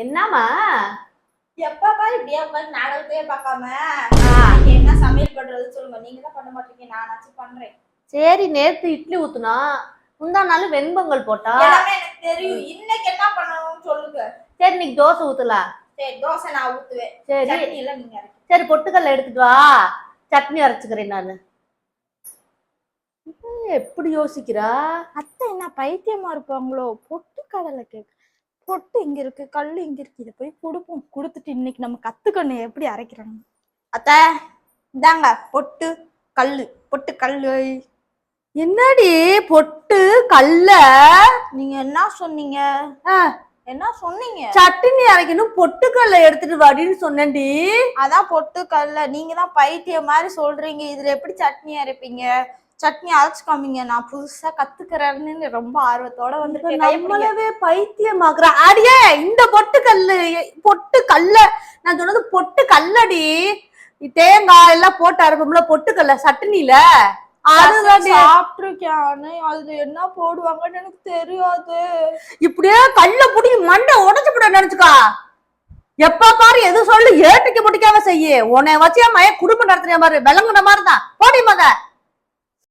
என்னம்மா? எப்ப பாரு இப்படியே உட்காந்து நாடகத்தையே பார்க்காம. என்ன சமையல் பண்றது சொல்லுங்க. நீங்க தான் பண்ண மாட்டீங்க. நானாச்சும் பண்றேன். சரி நேத்து இட்லி ஊத்துனா முந்தா நாள் வெண்பொங்கல் போட்டா? எல்லாமே எனக்கு தெரியும். இன்னைக்கு என்ன பண்ணணும்னு சொல்லுங்க. சரி இன்னைக்கு தோசை ஊத்தலாம். சரி தோசை நான் ஊத்துவேன். சரி. சட்னி எல்லாம் நீங்க அரைக்க சரி பொட்டுக்கல்ல எடுத்துட்டு வா. சட்னி அரைச்சுக்கிறேன் நானு. எப்படி யோசிக்கிறா? அத்தை என்ன பைத்தியமா இருப்பாங்களோ? பொட்டு கடலை கேக். பொட்டு இங்க இருக்கு கல் இங்க இருக்கு இதை போய் கொடுப்போம். கொடுத்துட்டு இன்னைக்கு நம்ம கத்துக்கணும் எப்படி அரைக்கிறாங்க அத்தை இந்தாங்க பொட்டு கல்லு. பொட்டு கல்லு. என்னடி பொட்டு கல்ல? நீங்க என்ன சொன்னீங்க? என்ன சொன்னீங்க? சட்னி அரைக்கணும் பொட்டுக்கல்ல எடுத்துட்டு வாடின்னு சொன்னேன்டி. அதான் பொட்டு கல்ல. நீங்க தான் பைத்தியம் மாதிரி சொல்றீங்க. இதுல எப்படி சட்னி அரைப்பீங்க? சட்னி அரைச்சு காமிங்க. நான் புதுசா கத்துக்கிறேன்னு ரொம்ப ஆர்வத்தோட வந்து நம்மளவே பைத்தியமாக்குற அடியே இந்த பொட்டு கல்லு பொட்டு கல்ல நான் சொன்னது பொட்டு கல்லடி. தேங்காய் எல்லாம் போட்டு அரைப்போம்ல பொட்டு கல்ல சட்னில அதுதான் சாப்பிட்டுருக்கேன் அதுல என்ன போடுவாங்கன்னு எனக்கு தெரியாது. இப்படியே கல்ல புடி மண்டை உடைச்சு நினைச்சுக்கா. எப்ப பாரு எது சொல்லு ஏட்டுக்கு முடிக்காம செய்ய. உன்னை வச்சு மய குடும்பம் நடத்துறியா பாரு விளங்குன மாதிரி தான் போடி மக